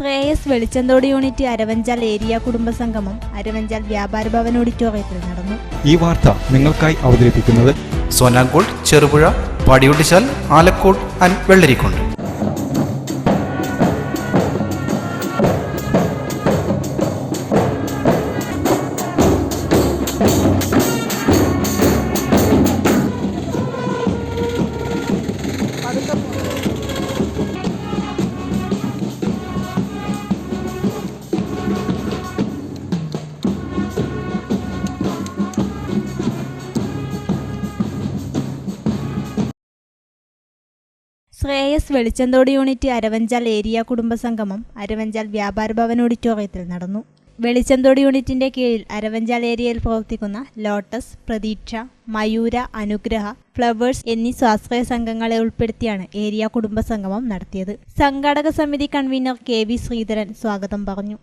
Shreyas Velichanthode unit Aravanchal area കുടുംബസംഗമം അരവഞ്ചാൽ വ്യാപാര ഭവൻ ഓഡിറ്റോറിയത്തിൽ നടന്നു. ഈ വാർത്ത നിങ്ങൾക്കായി അവതരിപ്പിക്കുന്നത് Sonankode Cherupuzha Padiyottuchal Alakode and Vellarikundu. Shreyas Velichanthode unit Aravanchal area കുടുംബസംഗമം Aravanchal Vyapara Bhavan ഓഡിറ്റോറിയത്തിൽ നടന്നു. വെളിച്ചന്തോട് യൂണിറ്റിന്റെ കീഴിൽ അരവഞ്ചാൽ ഏരിയയിൽ പ്രവർത്തിക്കുന്ന ലോട്ടസ് പ്രതീക്ഷ മയൂര അനുഗ്രഹ ഫ്ലവേഴ്സ് എന്നീ സ്വാശ്രയ സംഘങ്ങളെ ഉൾപ്പെടുത്തിയാണ് ഏരിയ കുടുംബസംഗമം നടത്തിയത്. സംഘാടക സമിതി കൺവീനർ കെ വി ശ്രീധരൻ സ്വാഗതം പറഞ്ഞു.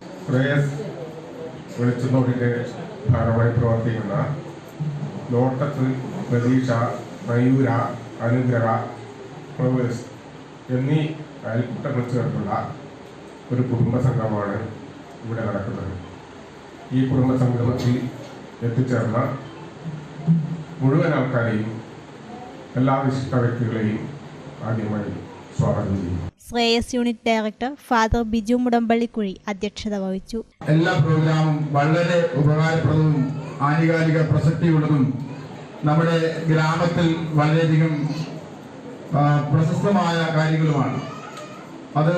ഭാഗമായി പ്രവർത്തിക്കുന്ന ലോട്ടസ് പ്രതീക്ഷ മയൂര അനുഗ്രഹ ഫ്ലവേഴ്സ് എന്നീ അയൽക്കൂട്ടങ്ങൾ ചേർന്നുള്ള ഒരു കുടുംബ സംഗമമാണ് ഇവിടെ നടക്കുന്നത്. ഈ കുടുംബ സംഗമത്തിൽ എത്തിച്ചേർന്ന മുഴുവൻ ആൾക്കാരെയും എല്ലാ വിശിഷ്ട വ്യക്തികളെയും ആദ്യമായി സ്വാഗതം ചെയ്യുന്നു. Shreyas unit director father Biju Mudampallikuzhi അധ്യക്ഷത വഹിച്ചു. എല്ലാ പ്രോഗ്രാമും വളരെ ഉപകാരപ്രദവും ആനുകാലിക പ്രസക്തിയുള്ളതും നമ്മുടെ ഗ്രാമത്തിൽ വളരെയധികം പ്രശസ്തമായ കാര്യങ്ങളുമാണ്. അത്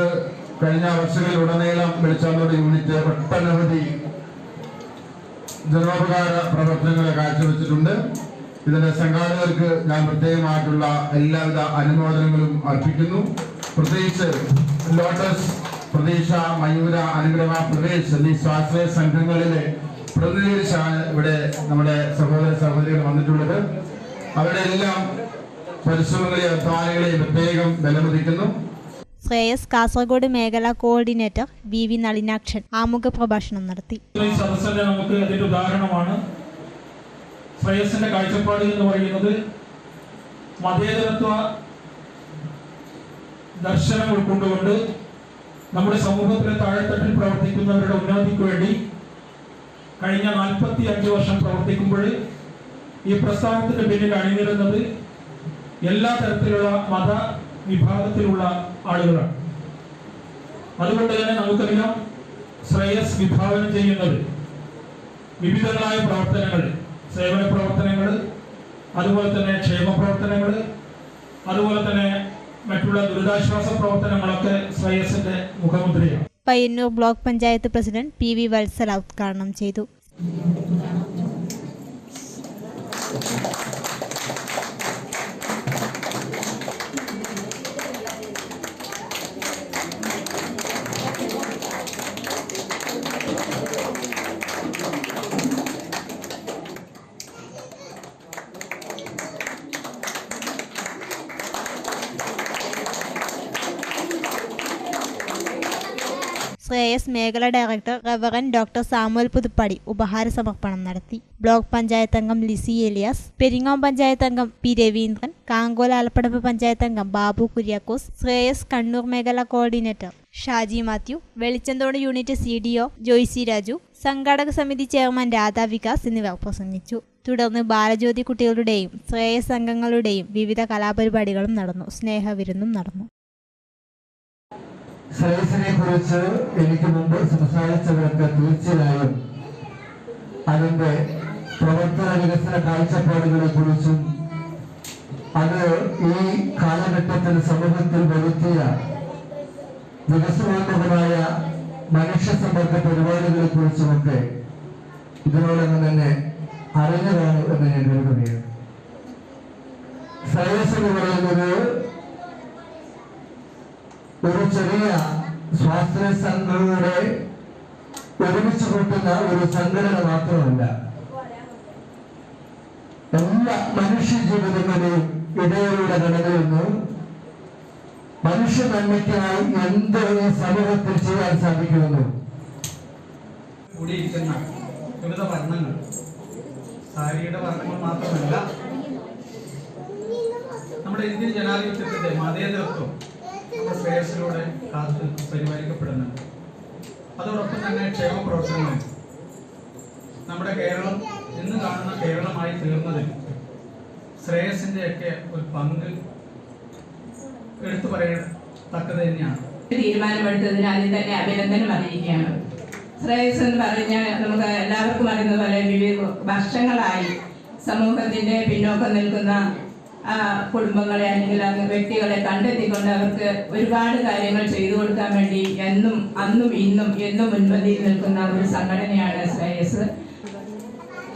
കഴിഞ്ഞ വർഷങ്ങളിലുടനീളം വെളിച്ചാന്തോട് യൂണിറ്റ് ഒട്ടനവധി ജനോപകാര പ്രവർത്തനങ്ങളെ കാഴ്ചവെച്ചിട്ടുണ്ട്. ഇതിന്റെ സംഘാടകർക്ക് ഞാൻ പ്രത്യേകമായിട്ടുള്ള എല്ലാവിധ അനുമോദനങ്ങളും അർപ്പിക്കുന്നു. പ്രത്യേകിച്ച് ലോട്ടസ് പ്രതീക്ഷ മയൂര അനുഗ്രഹ പ്രദേശ് എന്നീ സ്വാശ്രയ സംഘങ്ങളിലെ പ്രതിനിധീകരിച്ചാണ് ഇവിടെ നമ്മുടെ സഹോദര സഹോദരികൾ വന്നിട്ടുള്ളത്. അവരുടെ എല്ലാം പരിശ്രമങ്ങളെയും അധ്വാനങ്ങളെയും പ്രത്യേകം വിലമതിക്കുന്നു ശ്രേയസ് കാസർഗോഡ് മേഖലാ കോർഡിനേറ്റർ വി വി നളിനാക്ഷൻ ആമുഖ പ്രഭാഷണം നടത്തി. ഈ സദസ്സിന്റെ നമുക്ക് അതിന്റെ ഉദാഹരണമാണ്. ശ്രേയസിന്റെ കാഴ്ചപ്പാട് എന്ന് പറയുന്നത് മതേതരത്വ ദർശനം ഉൾക്കൊണ്ടുകൊണ്ട് നമ്മുടെ സമൂഹത്തിലെ താഴെത്തട്ടിൽ പ്രവർത്തിക്കുന്നവരുടെ ഉന്നതിക്ക് വേണ്ടി കഴിഞ്ഞ നാൽപ്പത്തി അഞ്ച് വർഷം പ്രവർത്തിക്കുമ്പോൾ ഈ പ്രസ്ഥാനത്തിന്റെ പിന്നിൽ അണിനിരുന്നത് എല്ലാ തരത്തിലുള്ള മത വിഭാഗത്തിലുള്ള ആളുകളാണ്. അതുകൊണ്ട് തന്നെ നമുക്കറിയാം ശ്രേയസ് വിഭാവനം ചെയ്യുന്നത് വിവിധങ്ങളായ പ്രവർത്തനങ്ങൾ സേവന പ്രവർത്തനങ്ങൾ അതുപോലെ തന്നെ ക്ഷേമ പ്രവർത്തനങ്ങൾ അതുപോലെ തന്നെ മറ്റുള്ള ദുരിതാശ്വാസ പ്രവർത്തനങ്ങളൊക്കെ ശ്രേയസിന്റെ മുഖമുദ്രയാണ്. Payyanur block panchayat president P V Vatsala ഉദ്ഘാടനം ചെയ്തു. ശ്രേയസ് മേഖല director reverend doctor Samuel Puthuppady ഉപഹാര സമർപ്പണം നടത്തി. ബ്ലോക്ക് പഞ്ചായത്ത് അംഗം ലിസി എലിയാസ് പെരിങ്ങോം പഞ്ചായത്ത് അംഗം പി രവീന്ദ്രൻ കാങ്കോൽ ആലപ്പടപ്പ് പഞ്ചായത്ത് അംഗം ബാബു കുര്യാക്കോസ് ശ്രേയസ് കണ്ണൂർ മേഖല coordinator Shaji Mathew Velichanthode unit C D O Joycy Raju സംഘാടക സമിതി ചെയർമാൻ രാധാ വികാസ് എന്നിവർ പ്രസംഗിച്ചു. തുടർന്ന് ബാലജ്യോതി കുട്ടികളുടെയും ശ്രേയസ് അംഗങ്ങളുടെയും വിവിധ കലാപരിപാടികളും നടന്നു. സ്നേഹവിരുന്നും നടന്നു. ശ്രേയസിനെ കുറിച്ച് എനിക്ക് മുമ്പ് സംസാരിച്ചവരൊക്കെ തീർച്ചയായും അതിന്റെ പ്രവർത്തന വികസന കാഴ്ചപ്പാടുകളെ കുറിച്ചും അത് ഈ കാലഘട്ടത്തിൽ സമൂഹത്തിൽ വരുത്തിയ വികസനോന്മുഖമായ മനുഷ്യ സമ്പർക്ക പരിപാടികളെ കുറിച്ചുമൊക്കെ ഇതിനോടൊന്നും തന്നെ അറിഞ്ഞതാണ് എന്ന് ഞാൻ കരുതുകയാണ്. ശ്രേയസ് എന്ന് പറയുന്നത് ഒരു ചെറിയ സ്വാശ്രയ സംഘങ്ങളുടെ ഒരുമിച്ച് കൂട്ടുന്ന ഒരു സംഘടന മാത്രമല്ല. എല്ലാ മനുഷ്യ ജീവിതങ്ങളെയും ഇടയിലൂടെ കടന്നിരുന്നു മനുഷ്യ നന്മയ്ക്കായി എന്ത് ഈ സമൂഹത്തിൽ ചെയ്യാൻ സാധിക്കുമെന്ന്. കൂടിയിരിക്കുന്ന വിവിധ വർണങ്ങൾ. സാരിയുടെ വർണങ്ങൾ മാത്രമല്ല നമ്മുടെ ഇന്ത്യൻ ജനാധിപത്യത്തിന്റെ മതേതരത്വം നമ്മുടെ ശ്രേയസിലൂടെ കാത്ത് പരിപാലിക്കപ്പെടുന്നുണ്ട്. അതോടൊപ്പം തന്നെ ക്ഷേമ പ്രവർത്തനങ്ങൾ. നമ്മുടെ കേരളം ഇന്ന് കാണുന്ന കേരളമായി തീർന്നതിൽ ശ്രേയസിന്റെയൊക്കെ ഒരു പങ്ക് എടുത്തു പറയത്തക്കത് തന്നെയാണ്. തീരുമാനമെടുത്തതിന് ആദ്യം തന്നെ അഭിനന്ദനം അറിയിക്കുകയാണ്. ശ്രേയസ് എന്ന് പറഞ്ഞാൽ നമുക്ക് എല്ലാവർക്കും അറിയുന്ന പോലെ വിവിധ വർഷങ്ങളായി സമൂഹത്തിന്റെ പിന്നോക്കം നിൽക്കുന്ന കുടുംബങ്ങളെ അല്ലെങ്കിൽ വ്യക്തികളെ കണ്ടെത്തിക്കൊണ്ട് അവർക്ക് ഒരുപാട് കാര്യങ്ങൾ ചെയ്തു കൊടുക്കാൻ വേണ്ടി എന്നും അന്നും ഇന്നും എന്നും മുൻപന്തിയിൽ നിൽക്കുന്ന ഒരു സംഘടനയാണ് ശ്രേയസ്.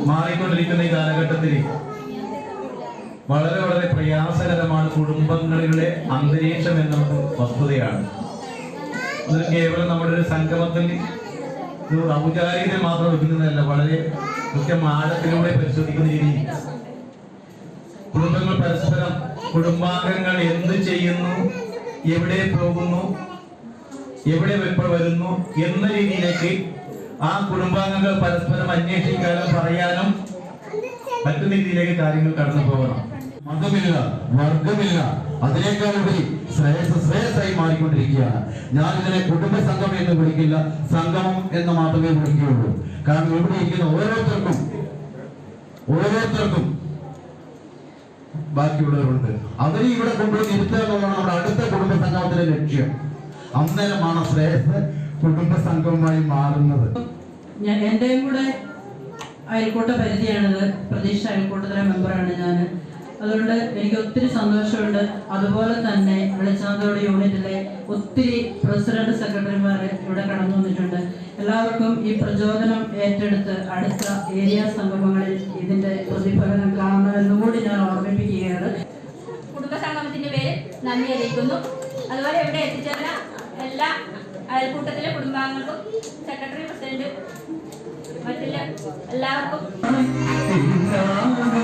മാറിക്കൊണ്ടിരിക്കുന്ന ഈ കാലഘട്ടത്തിൽ വളരെ വളരെ പ്രയാസകരമാണ് കുടുംബങ്ങളിലെ അന്തരീക്ഷം എന്നത് വസ്തുതയാണ്. അത് കേവലം നമ്മുടെ ഒരു സംഗമത്തിൽ ഔചാരികത മാത്രം വെക്കുന്നതല്ല വളരെ കൃത്യം ആഴത്തിലൂടെ പരിശോധിക്കുന്ന രീതി കുടുംബങ്ങൾ പരസ്പരം കുടുംബാംഗങ്ങൾ എന്ത് ചെയ്യുന്നു? എവിടെ പോകുന്നു? എവിടെ എപ്പോൾ വരുന്നു? എന്ന രീതിയിലേക്ക് ആ കുടുംബാംഗങ്ങൾ പരസ്പരം അന്വേഷിക്കാനും പറയാനും മറ്റു രീതിയിലേക്ക് കാര്യങ്ങൾ കടന്നു പോകണം. മതമില്ല വർഗമില്ല അതിനേക്കാൾ ഉപരി ശ്രേയസ് ശ്രേയസായി മാറിക്കൊണ്ടിരിക്കുകയാണ്. ഞാൻ ഇതിനെ കുടുംബ സംഘം എന്ന് വിളിക്കില്ല സംഗമം എന്ന് മാത്രമേ വിളിക്കുകയുള്ളൂ. കാരണം ഇവിടെ ഇരിക്കുന്ന ഓരോരുത്തർക്കും ഓരോരുത്തർക്കും ബാക്കിയുള്ളവരുണ്ട്. അവരെ ഇവിടെ കൊണ്ടുവന്ന് ഇരുത്തുക എന്നുള്ളതാണ് നമ്മുടെ അടുത്ത കുടുംബ സംഗമത്തിന്റെ ലക്ഷ്യം. അന്നേരമാണ് ശ്രേയസ് കുടുംബ സംഘവുമായി മാറുന്നത്. ഞാൻ എന്റെയും കൂടെ അയൽക്കൂട്ട പരിധിയാണിത്. പ്രതീക്ഷ അയൽക്കൂട്ടത്തിലെ മെമ്പറാണ് ഞാൻ അതുകൊണ്ട് എനിക്ക് ഒത്തിരി സന്തോഷമുണ്ട്. അതുപോലെ തന്നെ വെളിച്ചാന്തോട് യൂണിറ്റിലെ ഒത്തിരി പ്രസിഡന്റ് സെക്രട്ടറിമാർ ഇവിടെ കടന്നു വന്നിട്ടുണ്ട്. എല്ലാവർക്കും ഈ പ്രചോദനം ഏറ്റെടുത്ത് അടുത്ത ഏരിയ സംഗമങ്ങളിൽ ഇതിന്റെ പ്രതിഫലനം കാണണമെന്നും കൂടി ഞാൻ ഓർമ്മിപ്പിക്കുകയാണ് കുടുംബസംഗമത്തിന്റെ പേര് നന്ദി അറിയിക്കുന്നു. അതുപോലെ ഇവിടെ എത്തിച്ചേർന്ന എല്ലാ അയൽക്കൂട്ടത്തിലെ കുടുംബാംഗങ്ങൾക്കും സെക്രട്ടറി പ്രസിഡന്റ് മറ്റുള്ള എല്ലാവർക്കും ും